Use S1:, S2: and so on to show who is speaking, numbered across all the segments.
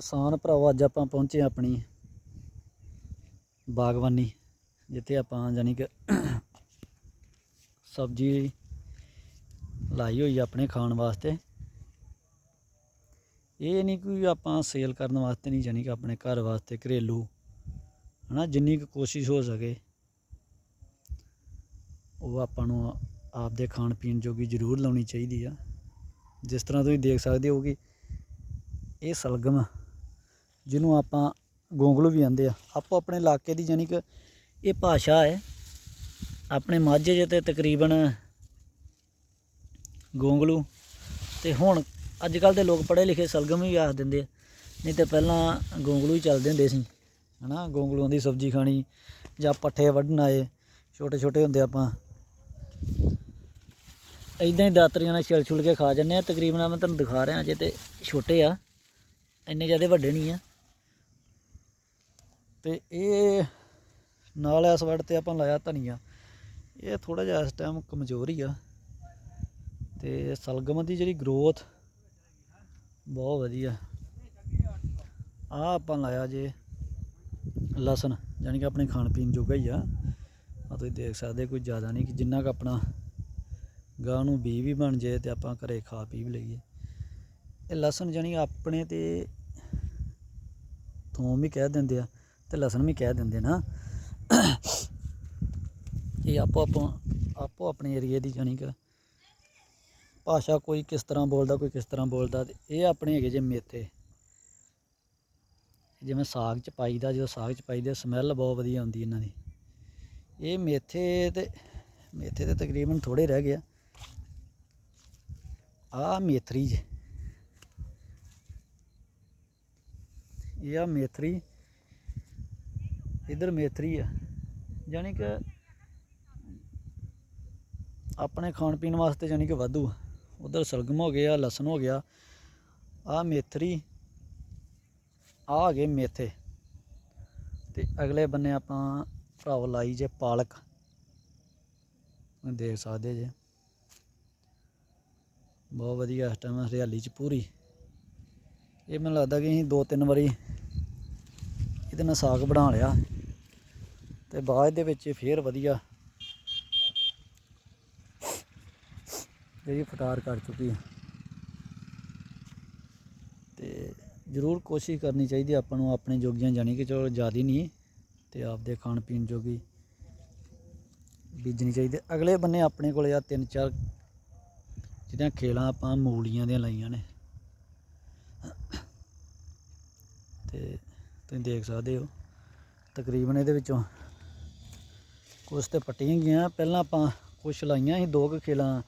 S1: ਕਿਸਾਨ ਭਰਾਓ ਅੱਜ ਆਪਾਂ ਪਹੁੰਚੇ ਆਪਣੀ ਬਾਗਬਾਨੀ, ਜਿੱਥੇ ਆਪਾਂ ਜਾਨੀ ਕਿ ਸਬਜ਼ੀ ਲਾਈ ਹੋਈ ਆਪਣੇ ਖਾਣ ਵਾਸਤੇ। ਇਹ ਨਹੀਂ ਕੋਈ ਆਪਾਂ ਸੇਲ ਕਰਨ ਵਾਸਤੇ ਨਹੀਂ ਜਾਨੀ ਕਿ ਆਪਣੇ ਘਰ ਵਾਸਤੇ ਘਰੇਲੂ, ਹਨਾ, ਜਿੰਨੀ ਕੁ ਕੋਸ਼ਿਸ਼ ਹੋ ਸਕੇ, ਉਹ ਆਪਾਂ ਨੂੰ ਆਪਦੇ ਖਾਣ ਪੀਣ ਜੋਗੀ ਜ਼ਰੂਰ ਲਾਉਣੀ ਚਾਹੀਦੀ ਆ। ਜਿਸ ਤਰ੍ਹਾਂ ਤੁਸੀਂ ਦੇਖ ਸਕਦੇ ਹੋ ਕਿ ਇਹ ਸਲਗਮ ਜਿਹਨੂੰ ਆਪਾਂ ਗੋਂਗਲੂ ਵੀ ਆਂਦੇ ਆ, ਆਪੋ ਆਪਣੇ ਇਲਾਕੇ ਦੀ ਜਾਨੀ ਕਿ ਇਹ ਭਾਸ਼ਾ ਹੈ। ਆਪਣੇ ਮਾਝੇ 'ਚ ਤੇ ਤਕਰੀਬਨ ਗੋਂਗਲੂ ਤੇ ਹੁਣ ਅੱਜ ਕੱਲ ਦੇ ਲੋਕ ਪੜ੍ਹੇ ਲਿਖੇ ਸਲਗਮ ਵੀ ਆਖ ਦਿੰਦੇ ਆ, ਨਹੀਂ ਤੇ ਪਹਿਲਾਂ ਗੋਂਗਲੂ ਹੀ ਚੱਲਦੇ ਹੁੰਦੇ ਸੀ, ਹਨਾ? ਗੋਂਗਲੂਆਂ ਦੀ ਸਬਜ਼ੀ ਖਾਣੀ ਜਾਂ ਪੱਠੇ ਵੱਢਣ ਆਏ ਛੋਟੇ ਛੋਟੇ ਹੁੰਦੇ ਆਪਾਂ। ਇਦਾਂ ਹੀ ਦਾਤਰੀਆਂ ਨਾਲ ਛਿਲ ਛੁਲ ਕੇ ਖਾ ਜੰਨੇ ਆ, ਤਕਰੀਬਨ ਮੈਂ ਤੁਹਾਨੂੰ ਦਿਖਾ ਰਿਹਾ, ਅਜੇ ਤੇ ਛੋਟੇ ਆ, ਇੰਨੇ ਜ਼ਿਆਦਾ ਵੱਡੇ ਨਹੀਂ ਆ। ਤੇ ਇਹ ਨਾਲ ਇਸ ਵੜ ਤੇ ਆਪਾਂ ਲਾਇਆ ਧਨੀਆ। ਇਹ ਥੋੜਾ ਜਿਹਾ ਇਸ ਟਾਈਮ ਕਮਜ਼ੋਰ ਹੀ ਆ। ਤੇ ਸਲਗਮ ਦੀ ਜਿਹੜੀ ਗਰੋਥ ਬਹੁਤ ਵਧੀਆ। ਆ ਆਪਾਂ ਲਾਇਆ ਜੇ ਲਸਣ ਯਾਨੀ ਕਿ ਆਪਣੇ ਖਾਣ ਪੀਣ ਜੋਗਾ ਹੀ ਆ। ਆ ਤੁਸੀਂ ਦੇਖ ਸਕਦੇ ਕੋਈ ਜ਼ਿਆਦਾ ਨਹੀਂ ਕਿ ਜਿੰਨਾ ਕੁ ਆਪਣਾ ਗਾਂ ਨੂੰ ਬੀ ਵੀ ਬਣ ਜੇ ਤੇ ਆਪਾਂ ਘਰੇ ਖਾ ਪੀ ਵੀ ਲਈਏ। ਇਹ ਲਸਣ ਜਾਨੀ ਆਪਣੇ ਤੇ ਥੋਮ ਵੀ ਕਹਿ ਦਿੰਦੇ ਆ। ਤੇ ਲਸਣ ਵੀ ਕਹਿ ਦਿੰਦੇ ਨਾ। ਇਹ ਆਪੋ ਆਪੋ ਆਪੋ ਆਪਣੇ ਏਰੀਏ ਦੀ ਜਾਨੀ ਕਿ ਭਾਸ਼ਾ ਕੋਈ ਕਿਸ ਤਰ੍ਹਾਂ ਬੋਲਦਾ, ਕੋਈ ਕਿਸ ਤਰ੍ਹਾਂ ਬੋਲਦਾ ਤੇ ਇਹ ਆਪਣੇ ਹੈਗੇ ਜੇ ਮੇਥੇ। ਜਿਵੇਂ ਸਾਗ ਚ ਪਾਈਦਾ ਜਦੋਂ ਸਾਗ ਚ ਪਾਈਦਾ ਸਮੈਲ ਬਹੁਤ ਵਧੀਆ ਆਉਂਦੀ ਇਹਨਾਂ ਦੀ। ਇਹ ਮੇਥੇ ਤੇ ਮੇਥੇ ਤੇ ਤਕਰੀਬਨ ਥੋੜੇ ਰਹਿ ਗਏ ਆ। ਆ ਮੇਥਰੀ ਜੇ। ਇਹ ਆ ਮੇਥਰੀ। ਇਧਰ ਮੇਥਰੀ ਆ। ਯਾਨੀ ਕਿ ਆਪਣੇ ਖਾਣ ਪੀਣ ਵਾਸਤੇ ਯਾਨੀ ਕਿ ਵਾਧੂ ਉਧਰ ਸਲਗਮ ਹੋ ਗਿਆ, ਲਸਣ ਹੋ ਗਿਆ, ਆ ਮੇਥਰੀ, ਆ ਆ ਗਏ ਮੇਥੇ। ਤੇ ਅਗਲੇ ਬੰਨੇ ਆਪਾਂ ਭਰਾਵ ਲਾਈ ਜੇ ਪਾਲਕ। ਦੇਖ ਸਕਦੇ ਜੇ। ਬਹੁਤ ਵਧੀਆ ਇਸ ਟਾਈਮ ਹਰਿਆਲੀ ਚ ਪੂਰੀ। ਇਹ ਮੈਨੂੰ ਲੱਗਦਾ ਕਿ ਅਸੀਂ ਦੋ ਤਿੰਨ ਵਾਰੀ ਇਹਦੇ ਨਾਲ ਸਾਗ ਬਣਾ ਲਿਆ। ਤੇ ਬਾਅਦ ਦੇ ਵਿੱਚ ਇਹ ਫੇਰ ਵਧੀਆ। ਜਿਹੜੀ ਫਟਾਰ ਕਰ ਚੁੱਕੀ ਹੈ ਤੇ ਜ਼ਰੂਰ ਕੋਸ਼ਿਸ਼ ਕਰਨੀ ਚਾਹੀਦੀ ਆਪਾਂ ਨੂੰ ਆਪਣੇ ਜੋਗੀਆਂ ਜਾਣੀ ਕਿ ਚਲੋ ਜ਼ਿਆਦਾ ਨਹੀਂ, ਤੇ ਆਪਦੇ ਖਾਣ ਪੀਣ ਜੋਗੀ ਬੀਜਣੀ ਚਾਹੀਦੀ। ਅਗਲੇ ਬੰਨੇ ਆਪਣੇ ਕੋਲ ਆ ਤਿੰਨ ਚਾਰ ਜਿਹੜੀਆਂ ਖੇਲਾਂ ਆਪਾਂ ਮੂਲੀਆਂ ਦੀਆਂ ਲਾਈਆਂ ਨੇ। ਤੇ ਤੁਸੀਂ ਦੇਖ ਸਕਦੇ ਹੋ, ਤਕਰੀਬਨ ਇਹਦੇ ਵਿੱਚੋਂ ਕੁਛ ਤੇ ਪੱਟੀਆਂ ਗਈਆਂ। ਪਹਿਲਾਂ ਆਪਾਂ ਕੁਛ ਲਾਈਆਂ ਸੀ, ਦੋ ਕੁ ਖੇਲਾਂ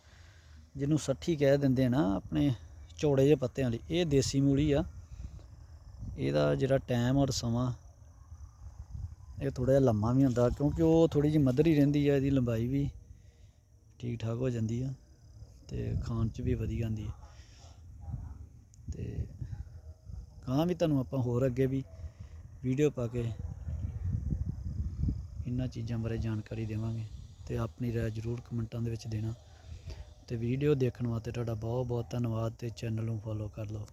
S1: ਜਿਹਨੂੰ ਸੱਠੀ ਕਹਿ ਦਿੰਦੇ ਨਾ, ਆਪਣੇ ਚੌੜੇ ਜਿਹੇ ਪੱਤਿਆਂ ਵਾਲੀ ਇਹ ਦੇਸੀ ਮੂਲੀ ਆ। ਇਹਦਾ ਜਿਹੜਾ ਟਾਈਮ ਔਰ ਸਮਾਂ, ਇਹ ਥੋੜਾ ਜਿਹਾ ਲੰਮਾ ਵੀ ਹੁੰਦਾ, ਕਿਉਂਕਿ ਉਹ ਥੋੜੀ ਜਿਹੀ ਮੱਧਰੀ ਰਹਿੰਦੀ ਆ, ਇਹਦੀ ਲੰਬਾਈ ਵੀ ਠੀਕ ਠਾਕ ਹੋ ਜਾਂਦੀ ਆ ਤੇ ਖਾਣ 'ਚ ਵੀ ਵਧੀਆ ਆਉਂਦੀ ਹੈ ਤੇ ਗਾਂ ਵੀ ਤੁਹਾਨੂੰ ਆਪਾਂ ਹੋਰ ਅੱਗੇ ਵੀ ਵੀਡੀਓ ਪਾ ਕੇ ਇਹਨਾਂ ਚੀਜ਼ਾਂ ਬਾਰੇ ਜਾਣਕਾਰੀ ਦੇਵਾਂਗੇ ਤੇ ਆਪਣੀ ਰਾਏ ਜ਼ਰੂਰ ਕਮੈਂਟਾਂ ਦੇ ਵਿੱਚ ਦੇਣਾ ਤੇ ਵੀਡੀਓ ਦੇਖਣ ਵਾਸਤੇ ਤੁਹਾਡਾ ਬਹੁਤ ਬਹੁਤ ਧੰਨਵਾਦ ਤੇ ਚੈਨਲ ਨੂੰ ਫੋਲੋ ਕਰ ਲਓ।